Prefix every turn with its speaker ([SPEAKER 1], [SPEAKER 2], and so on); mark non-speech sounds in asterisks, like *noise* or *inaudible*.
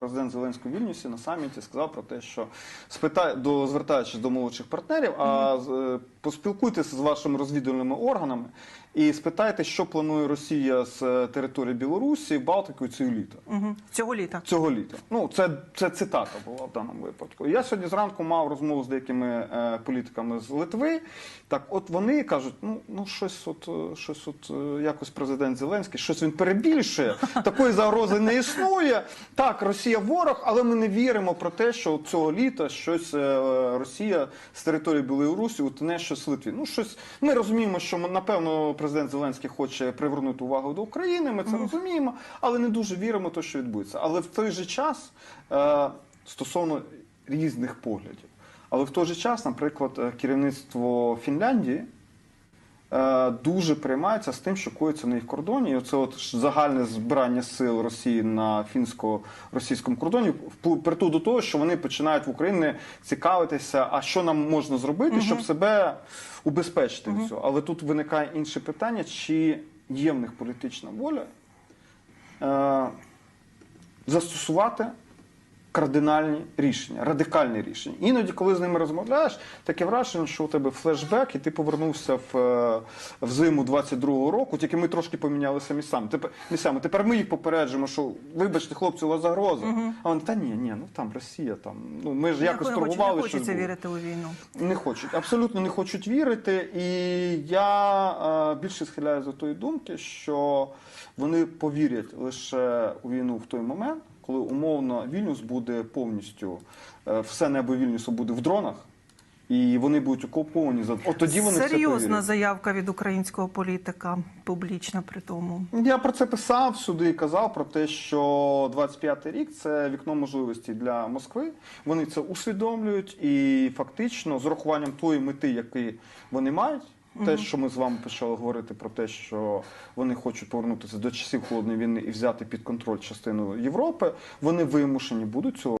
[SPEAKER 1] Президент Зеленський у Вільнюсі на саміті сказав про те, що спитай до звертаючись до молодших партнерів, а е, поспілкуйтеся з вашими розвідувальними органами і спитайте, що планує Росія з е, території Білорусі, Балтикою цього літа.
[SPEAKER 2] Угу. Цього літа.
[SPEAKER 1] Цього літа. Ну, це, це цитата була в даному випадку. Я сьогодні зранку мав розмову з деякими е, політиками з Литви. Так, от вони кажуть, ну, ну щось, от, щось, от якось президент Зеленський, щось він перебільшує. *laughs* Такої загрози не існує. Так, Росія ворог, але ми не віримо про те, що цього літа щось е, Росія з території Білорусі утне щось Литві. Ну, щось ми розуміємо, що напевно президент Зеленський хоче привернути увагу до України. Ми це розуміємо, але не дуже віримо те, що відбудеться. Але в той же час е, стосовно різних поглядів. Але в той же час, наприклад, е, керівництво Фінляндії дуже приймається з тим, що коїться на їх кордоні. І оце от загальне збирання сил Росії на фінсько-російському кордоні притул до того, що вони починають в Україні цікавитися, а що нам можна зробити, щоб себе убезпечити цього. Але тут виникає інше питання: чи є в них політична воля е, застосувати кардинальні рішення, радикальні рішення. Іноді, коли з ними розмовляєш, таке враження, що у тебе флешбек, і ти повернувся в, е, в зиму 22-го року, тільки ми трошки помінялися місцями. Тепер місцями. Тепер ми їх попереджуємо, що вибачте, хлопці, у вас загроза. А вони та ні, ні, ну там Росія, там ну ми ж якось торгували.
[SPEAKER 2] не хочеться
[SPEAKER 1] було».
[SPEAKER 2] вірити у війну.
[SPEAKER 1] Не хочуть, абсолютно не хочуть вірити. І я е, більше схиляю до тої думки, що вони повірять лише у війну в той момент, коли умовно Вільнюс буде повністю е, все небо Вільнюсу буде в дронах, і вони будуть окуповані за от тоді вони
[SPEAKER 2] Серйозна заявка від українського політика, публічна при тому.
[SPEAKER 1] Я про це писав сюди і казав про те, що 25-й рік це вікно можливості для Москви. Вони це усвідомлюють і фактично з урахуванням тої мети, які вони мають. Те, що ми з вами почали говорити про те, що вони хочуть повернутися до часів холодної війни і взяти під контроль частину Європи, вони вимушені будуть цього